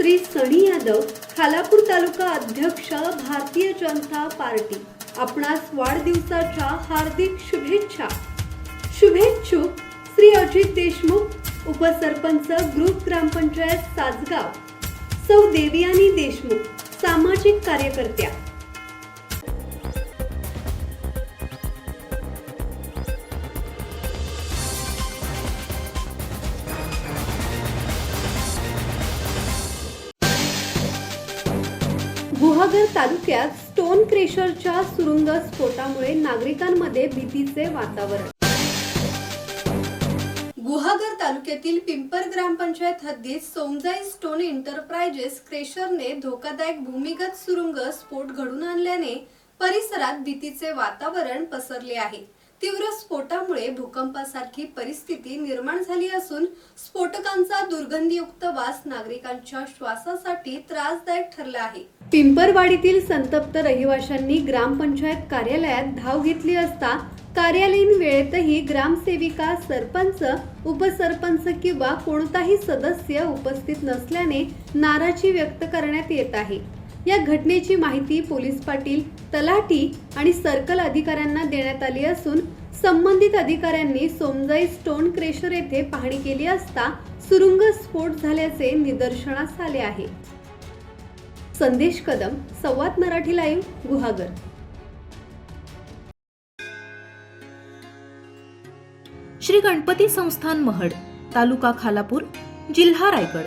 श्री सनी यादव खालापूर तालुका अध्यक्ष भारतीय जनता पार्टी. आपणास वाढदिवसाच्या हार्दिक शुभेच्छा. शुभेच्छुक श्री अजित देशमुख उपसरपंच ग्रुप ग्रामपंचायत सासगाव. सौ देवयानी देशमुख सामाजिक कार्यकर्त्या. गुहागर तालुक्यात स्टोन क्रेशरच्या सुरुंग स्फोटामुळे नागरिकांमध्ये भीतीचे वातावरण. गुहागर तालुक्यातील पिंपर ग्रामपंचायत हद्दीत सोमजाई स्टोन एंटरप्राइजेस क्रेशरने धोकादायक भूमिगत सुरुंग स्फोट घडून आणल्याने परिसरात भीतीचे वातावरण पसरले आहे. तीव्र स्फोटामुळे भूकंपासारखी परिस्थिती निर्माण झाली असून स्फोटकांचा दुर्गंधीयुक्त वास नागरिकांच्या श्वासासाठी त्रासदायक ठरला आहे. पिंपरवाडीतील संतप्त रहिवाशांनी ग्रामपंचायत कार्यालयात धाव घेतली असता कार्यालयीन वेळेतही ग्रामसेविका सरपंच उपसरपंच किंवा कोणताही सदस्य उपस्थित नसल्याने नाराजी व्यक्त करण्यात येत आहे. या घटनेची माहिती पोलीस पाटील तलाठी आणि सर्कल अधिकाऱ्यांना देण्यात आली असून संबंधित अधिकाऱ्यांनी सोमजाई स्टोन क्रेशर येथे पाहणी केली असता सुरुंग स्फोट झाल्याचे निदर्शनास आले आहे. संदेश कदम संवाद मराठी लाईव्ह गुहागर. श्री गणपती संस्थान महड तालुका खालापूर जिल्हा रायगड.